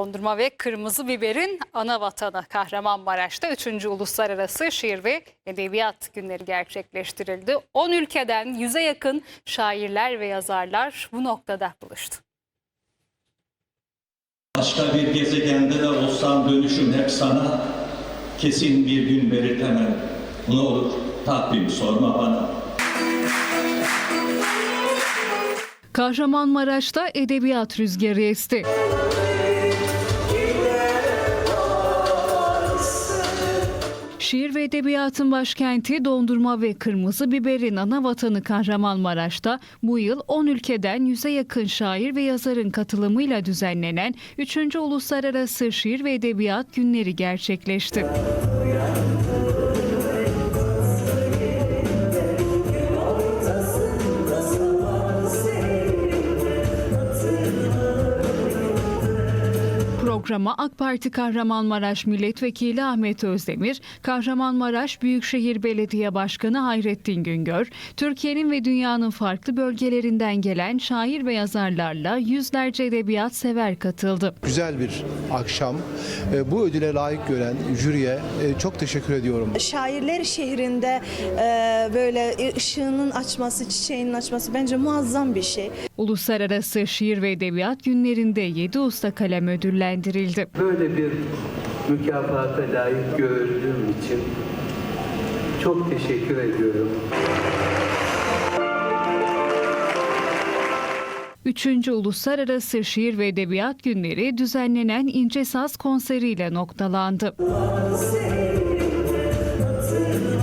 Dondurma ve kırmızı biberin ana vatanı Kahramanmaraş'ta 3. Uluslararası Şiir ve Edebiyat Günleri gerçekleştirildi. 10 ülkeden 100'e yakın şairler ve yazarlar bu noktada buluştu. Başka bir gezegende de olsam dönüşüm hep sana kesin bir gün belirtemem. Ne olur takvim sorma bana. Kahramanmaraş'ta edebiyat rüzgarı esti. Şiir ve edebiyatın başkenti dondurma ve kırmızı biberin ana vatanı Kahramanmaraş'ta bu yıl 10 ülkeden 100'e yakın şair ve yazarın katılımıyla düzenlenen 3. Uluslararası Şiir ve Edebiyat Günleri gerçekleşti. Programa AK Parti Kahramanmaraş Milletvekili Ahmet Özdemir, Kahramanmaraş Büyükşehir Belediye Başkanı Hayrettin Güngör, Türkiye'nin ve dünyanın farklı bölgelerinden gelen şair ve yazarlarla yüzlerce edebiyat sever katıldı. güzel bir akşam. E, Bu ödüle layık gören jüriye e, çok teşekkür ediyorum. Şairler şehrinde e, böyle ışığının açması, çiçeğinin açması bence muazzam bir şey. Uluslararası Şiir ve Edebiyat Günlerinde 7 usta kalem ödüllendirildi. Böyle bir mükafata layık görüldüğüm için çok teşekkür ediyorum. Üçüncü Uluslararası Şiir ve Edebiyat Günleri düzenlenen İnce Saz konseriyle noktalandı. Seni